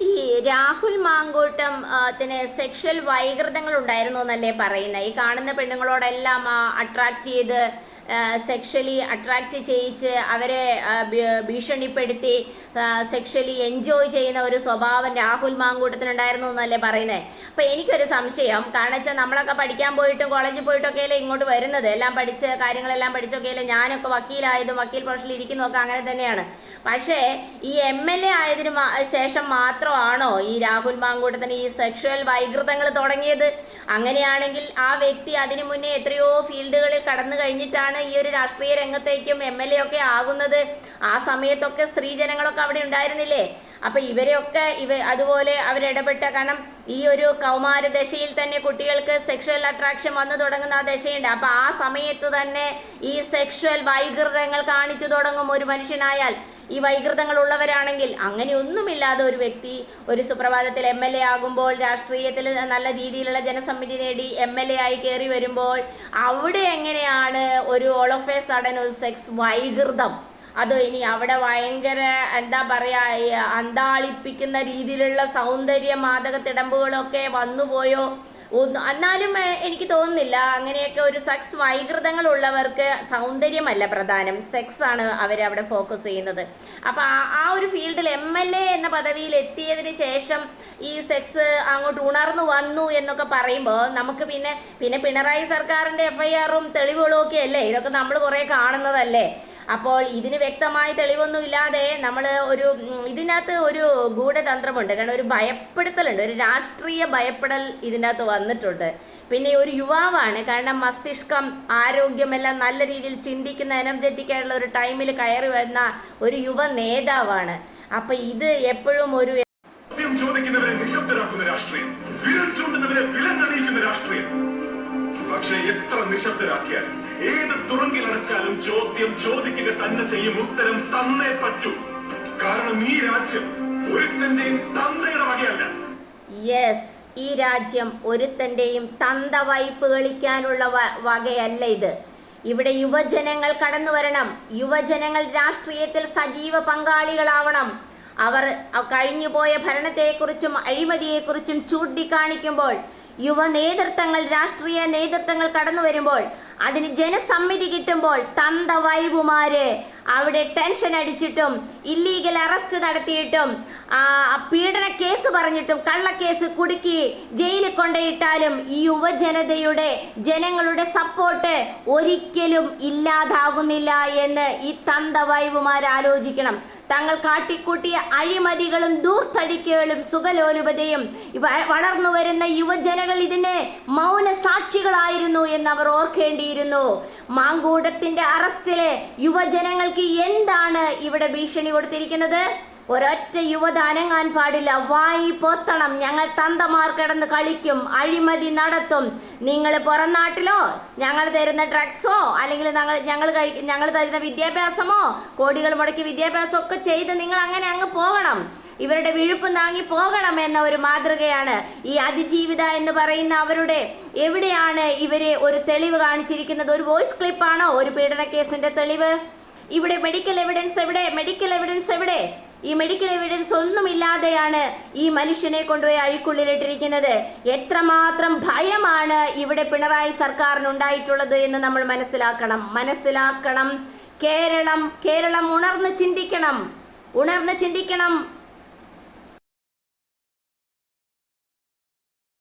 ഈ രാഹുൽ മാങ്കൂട്ടം ത്തിന് സെക്ഷൽ വൈകൃതങ്ങൾ ഉണ്ടായിരുന്നു എന്നല്ലേ പറയുന്നത് ഈ കാണുന്ന പെണ്ണുങ്ങളോടെല്ലാം അട്രാക്ട് ചെയ്ത് സെക്ഷലി അട്രാക്റ്റ് ചെയ്യിച്ച് അവരെ ഭീഷണിപ്പെടുത്തി സെക്ഷലി എൻജോയ് ചെയ്യുന്ന ഒരു സ്വഭാവം രാഹുൽ മാങ്കൂട്ടത്തിനുണ്ടായിരുന്നു എന്നല്ലേ പറയുന്നത് അപ്പോൾ എനിക്കൊരു സംശയം. കാരണം വെച്ചാൽ നമ്മളൊക്കെ പഠിക്കാൻ പോയിട്ടും കോളേജിൽ പോയിട്ടൊക്കെ അല്ലേ ഇങ്ങോട്ട് വരുന്നത്? എല്ലാം പഠിച്ച് കാര്യങ്ങളെല്ലാം പഠിച്ചൊക്കെ അല്ലേ ഞാനൊക്കെ വക്കീലായതും വക്കീൽ പ്രൊഫഷനിൽ ഇരിക്കുന്നതൊക്കെ അങ്ങനെ തന്നെയാണ്. പക്ഷേ ഈ എം എൽ എ ആയതിനു ശേഷം മാത്രമാണോ ഈ രാഹുൽ മാങ്കൂട്ടത്തിന് ഈ സെക്ഷൽ വൈകൃതങ്ങൾ തുടങ്ങിയത്? അങ്ങനെയാണെങ്കിൽ ആ വ്യക്തി അതിനു മുന്നേ എത്രയോ ഫീൽഡുകളിൽ കടന്നു കഴിഞ്ഞിട്ടാണ് ഈ ഒരു രാഷ്ട്രീയ രംഗത്തേക്കും എം എൽ എ ഒക്കെ ആകുന്നത്. ആ സമയത്തൊക്കെ സ്ത്രീജനങ്ങളൊക്കെ അവിടെ ഉണ്ടായിരുന്നില്ലേ? അപ്പൊ ഇവരെയൊക്കെ ഇവ അതുപോലെ അവരിടപെട്ട കാരണം ഈ ഒരു കൗമാര ദശയിൽ തന്നെ കുട്ടികൾക്ക് സെക്ഷൽ അട്രാക്ഷൻ വന്നു തുടങ്ങുന്ന ആ ദശയുണ്ട്. അപ്പൊ ആ സമയത്ത് തന്നെ ഈ സെക്ഷൽ വൈകൃതങ്ങൾ കാണിച്ചു തുടങ്ങും ഒരു മനുഷ്യനായാൽ. ഈ വൈകൃതങ്ങൾ ഉള്ളവരാണെങ്കിൽ അങ്ങനെയൊന്നുമില്ലാതെ ഒരു വ്യക്തി ഒരു സുപ്രഭാതത്തിൽ എം എൽ എ ആകുമ്പോൾ രാഷ്ട്രീയത്തിൽ നല്ല രീതിയിലുള്ള ജനസമ്മിതി നേടി എം എൽ എ ആയി കയറി വരുമ്പോൾ അവിടെ എങ്ങനെയാണ് ഒരു ഓൾ ഓഫ് എ സഡൻ ഒരു സെക്സ് വൈകൃതം? അതോ ഇനി അവിടെ ഭയങ്കര എന്താ പറയാ അന്താളിപ്പിക്കുന്ന രീതിയിലുള്ള സൗന്ദര്യ മാദക തിടമ്പുകളൊക്കെ വന്നുപോയോ? എന്നാലും എനിക്ക് തോന്നുന്നില്ല. അങ്ങനെയൊക്കെ ഒരു സെക്സ് വൈകൃതങ്ങൾ ഉള്ളവർക്ക് സൗന്ദര്യമല്ല പ്രധാനം. സെക്സ് ആണ് അവർ അവിടെ ഫോക്കസ് ചെയ്യുന്നത്. അപ്പൊ ആ ഒരു ഫീൽഡിൽ എം എൽ എ എന്ന പദവിയിൽ എത്തിയതിന് ശേഷം ഈ സെക്സ് അങ്ങോട്ട് ഉണർന്നു വന്നു എന്നൊക്കെ പറയുമ്പോൾ നമുക്ക് പിന്നെ പിന്നെ പിണറായി സർക്കാരിന്റെ എഫ് ഐ ആറും തെളിവുകളും ഒക്കെ അല്ലേ? ഇതൊക്കെ നമ്മൾ കുറെ കാണുന്നതല്ലേ? അപ്പോൾ ഇതിന് വ്യക്തമായ തെളിവൊന്നും ഇല്ലാതെ നമ്മൾ ഒരു ഇതിനകത്ത് ഒരു ഗൂഢതന്ത്രമുണ്ട്. കാരണം ഒരു ഭയപ്പെടുത്തലുണ്ട്. ഒരു രാഷ്ട്രീയ ഭയപ്പെടൽ ഇതിനകത്ത് വന്നിട്ടുണ്ട്. പിന്നെ ഒരു യുവാവാണ്. കാരണം മസ്തിഷ്കം ആരോഗ്യമെല്ലാം നല്ല രീതിയിൽ ചിന്തിക്കുന്ന എനർജറ്റിക് ആയിട്ടുള്ള ഒരു ടൈമിൽ കയറി വരുന്ന ഒരു യുവ നേതാവാണ്. അപ്പൊ ഇത് എപ്പോഴും ഒരു ചോദിക്കുന്നവരെ നിശബ്ദരാക്കുന്ന രാഷ്ട്രീയം. പക്ഷെ എത്ര നിശബ്ദരാക്കിയാൽ ഏത് തുറങ്കിലടച്ചാലും ചോദ്യം ചോദിക്കുക തന്നെ ചെയ്യും ഉത്തരം തന്നേ പറ്റൂ. കാരണം ഈ രാജ്യം ഒരുത്തന്റെയും തന്തയുടെ വകയല്ല. യെസ് ഈ രാജ്യം ഒരുത്തന്റെയും തന്ത വൈപ്പ് കളിക്കാനുള്ള വകയല്ല ഇത്. ഇവിടെ യുവജനങ്ങൾ കടന്നു വരണം യുവജനങ്ങൾ രാഷ്ട്രീയത്തിൽ സജീവ പങ്കാളികളാവണം. അവർ കഴിഞ്ഞുപോയ ഭരണത്തെക്കുറിച്ചും അഴിമതിയെക്കുറിച്ചും ചൂണ്ടിക്കാണിക്കുമ്പോൾ യുവ നേതൃത്വങ്ങൾ രാഷ്ട്രീയ നേതൃത്വങ്ങൾ കടന്നു വരുമ്പോൾ അതിന് ജനസമ്മതി കിട്ടുമ്പോൾ തന്ത വൈബുമാര് അവിടെ ടെൻഷൻ അടിച്ചിട്ടും ഇല്ലീഗൽ അറസ്റ്റ് നടത്തിയിട്ടും പീഡന കേസ് പറഞ്ഞിട്ടും കള്ളക്കേസ് കുടുക്കി ജയിലിൽ കൊണ്ടിട്ടാലും ഈ യുവജനതയുടെ ജനങ്ങളുടെ സപ്പോർട്ട് ഒരിക്കലും ഇല്ലാതാകുന്നില്ല എന്ന് ഈ തന്ത വൈബുമാർ ആലോചിക്കണം. തങ്ങൾ കാട്ടിക്കൂട്ടിയ അഴിമതികളും ദൂർത്തടിക്കുകളും സുഖലോലുപതയും വളർന്നു വരുന്ന യുവജനകൾ ഇതിന് മൗന സാക്ഷികളായിരുന്നു എന്ന് അവർ ഓർക്കേണ്ടിയിരുന്നു. മാങ്കൂടത്തിന്റെ അറസ്റ്റിൽ യുവജനങ്ങൾക്ക് എന്താണ് ഇവിടെ ഭീഷണി കൊടുത്തിരിക്കുന്നത്? ഒരൊറ്റ യുവത അനങ്ങാൻ പാടില്ല. വായി പൊത്തണം. ഞങ്ങൾ തന്തമാർ കിടന്ന് കളിക്കും. അഴിമതി നടത്തും. നിങ്ങൾ പുറം നാട്ടിലോ ഞങ്ങൾ തരുന്ന ഡ്രഗ്സോ അല്ലെങ്കിൽ ഞങ്ങൾ ഞങ്ങൾ ഞങ്ങൾ തരുന്ന വിദ്യാഭ്യാസമോ? കോടികൾ മുടക്കി വിദ്യാഭ്യാസം ഒക്കെ ചെയ്ത് നിങ്ങൾ അങ്ങനെ അങ്ങ് പോകണം. ഇവരുടെ വിഴുപ്പ് താങ്ങി പോകണം എന്ന ഒരു മാതൃകയാണ് ഈ അതിജീവിത എന്ന് പറയുന്ന അവരുടെ എവിടെയാണ് ഇവരെ ഒരു തെളിവ് കാണിച്ചിരിക്കുന്നത്? ഒരു വോയിസ് ക്ലിപ്പാണോ? ഒരു പീഡന കേസിന്റെ തെളിവ്? ഇവിടെ മെഡിക്കൽ എവിഡൻസ് എവിടെ? മെഡിക്കൽ എവിഡൻസ് എവിടെ? ഈ മെഡിക്കൽ എവിഡൻസ് ഒന്നുമില്ലാതെയാണ് ഈ മനുഷ്യനെ കൊണ്ടുപോയി അഴിക്കുള്ളിലിട്ടിരിക്കുന്നത്. എത്രമാത്രം ഭയമാണ് ഇവിടെ പിണറായി സർക്കാരിന് ഉണ്ടായിട്ടുള്ളത് എന്ന് നമ്മൾ മനസ്സിലാക്കണം. മനസ്സിലാക്കണം. കേരളം കേരളം ഉണർന്ന് ചിന്തിക്കണം. ഉണർന്ന് ചിന്തിക്കണം.